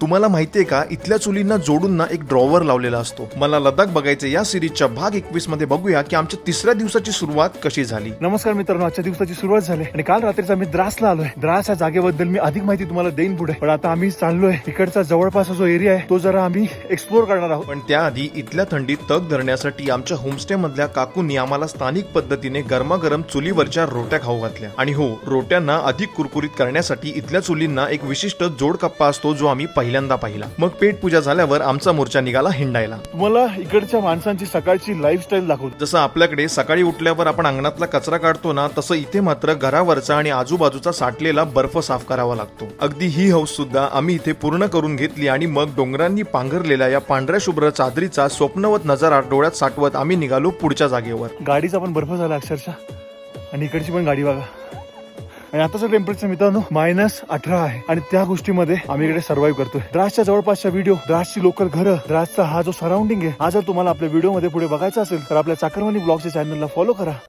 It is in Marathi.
तुम्हाला माहितीये का इथल्या चुलींना जोडून ना एक ड्रॉवर लावलेला असतो. मला लडाख बघायचे या सिरीजच्या भाग एकवीसमध्ये बघूया की आमच्या तिसऱ्या दिवसाची सुरुवात कशी झाली. नमस्कार मित्रांनो आजच्या दिवसाची सुरुवात झाली आणि काल रात्रीच आम्ही द्रासला आलोय. द्रास या जागेबद्दल मी अधिक माहिती तुम्हाला देईन पुढे. पण आता आम्ही चाललोय इकडचा जवळपास जो एरिया आहे तो जरा आम्ही एक्सप्लोर करणार आहोत. पण त्याआधी इथल्या थंडीत तग धरण्यासाठी आमच्या होमस्टे मधल्या काकूंनी आम्हाला स्थानिक पद्धतीने गरमागरम चुलीवरच्या रोट्या खाऊ घातल्या. आणि हो रोट्यांना अधिक कुरकुरीत करण्यासाठी इथल्या चुलींना एक विशिष्ट जोड कप्पा असतो जो आम्ही पहिल्यांदा पाहिला. मग पेट पूजा झाल्यावर आमचा मोर्चा निघाला हिंडायला. तुम्हाला इकडच्या माणसांची सकाळची लाईफस्टाईल दाखवतो. जसं आपल्याकडे सकाळी उठल्यावर आपण अंगणातला कचरा काढतो ना तसं इथे मात्र घरावरचा आणि आजूबाजूचा साठलेला बर्फ साफ करावा लागतो. अगदी ही हौस सुद्धा आम्ही इथे पूर्ण करून घेतली आणि मग डोंगरांनी पांघरलेल्या या पांढऱ्या शुभ्र चादरीचा स्वप्नवत नजारा डोळ्यात साठवत आम्ही निघालो पुढच्या जागेवर. गाडीचा पण बर्फ झाला अक्षरशः. आणि इकडची पण गाडी बघा. आणि आताचं टेम्परेचर मित्रांनो मायनस अठरा आहे. आणि त्या गोष्टीमध्ये आम्ही इकडे सर्व्हाइव्ह करतोय. द्रासच्या जवळपासच्या व्हिडिओ द्रासची लोकल घरं द्रासचा हा जो सराउंडिंग आहे हा जर तुम्हाला आपल्या व्हिडिओमध्ये पुढे बघायचा असेल तर आपल्या चाकरवानी ब्लॉगच्या चॅनलला फॉलो करा.